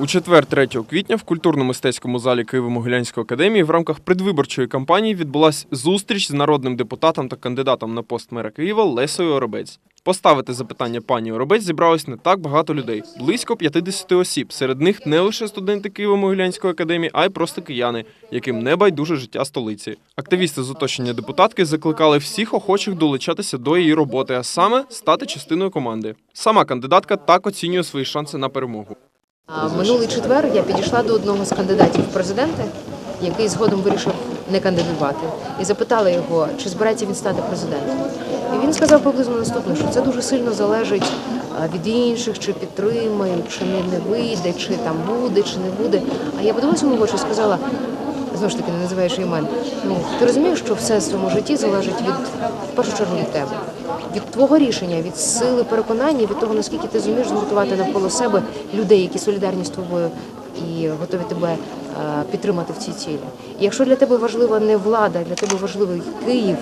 У четвер, 3 квітня, в культурно-мистецькому залі Києво-Могилянської академії в рамках предвиборчої кампанії відбулася зустріч з народним депутатом та кандидатом на пост мера Києва Лесою Оробець. Поставити запитання пані Оробець зібралось не так багато людей близько 50 осіб. Серед них не лише студенти Києво-Могилянської академії, а й просто кияни, яким не байдуже життя столиці. Активісти з оточення депутатки закликали всіх охочих долучатися до її роботи, а саме стати частиною команди. Сама кандидатка так оцінює свої шанси на перемогу. Минулий четвер я підійшла до одного з кандидатів в президенти, який згодом вирішив не кандидувати, і запитала його, чи збирається він стати президентом. І він сказав приблизно наступне, що це дуже сильно залежить від інших, чи підтримають, чи не вийде, чи там буде, чи не буде. А я подивилася йому в очі і сказала. Знову ж таки, не називаєш імен. Ну ти розумієш, що все в цьому житті залежить від в першу чергу від тебе, від твого рішення, від сили переконання, від того наскільки ти зумієш згуртувати навколо себе людей, які солідарні з тобою і готові тебе е, підтримати в цій цілі. І якщо для тебе важлива не влада, для тебе важливий Київ,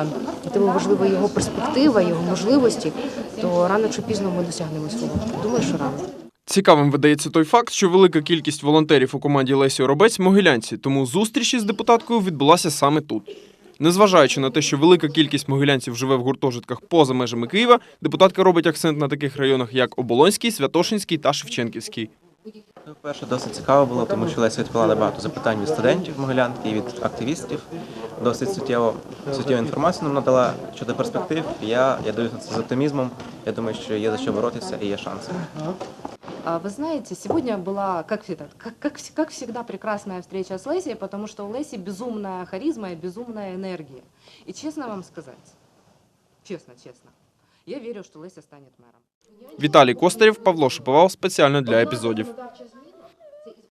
е, для тебе важлива його перспектива, його можливості, то рано чи пізно ми досягнемо свого. Думаю, що рано. Цікавим видається той факт, що велика кількість волонтерів у команді Лесі Оробець могилянці, тому зустріч із депутаткою відбулася саме тут. Незважаючи на те, що велика кількість могилянців живе в гуртожитках поза межами Києва, депутатка робить акцент на таких районах, як Оболонський, Святошинський та Шевченківський. Ну, Перше, досить цікаво було, тому що Леся відповіла на багато запитань від студентів Могилянки і від активістів. Досить суттєво суттєву інформацію нам надала щодо перспектив. Я, я дивлюся це з оптимізмом. Я думаю, що є за що боротися і є шанси. А, Вы знаете, сегодня была, как, всегда- как, как, вс- как всегда, прекрасная встреча с Леси, потому что у Леси безумная харизма и безумная энергия. И честно вам сказать, честно, честно, я верю, что Леся станет мэром. Віталій Костарєв, Павло Шиповал спеціально для епізодів.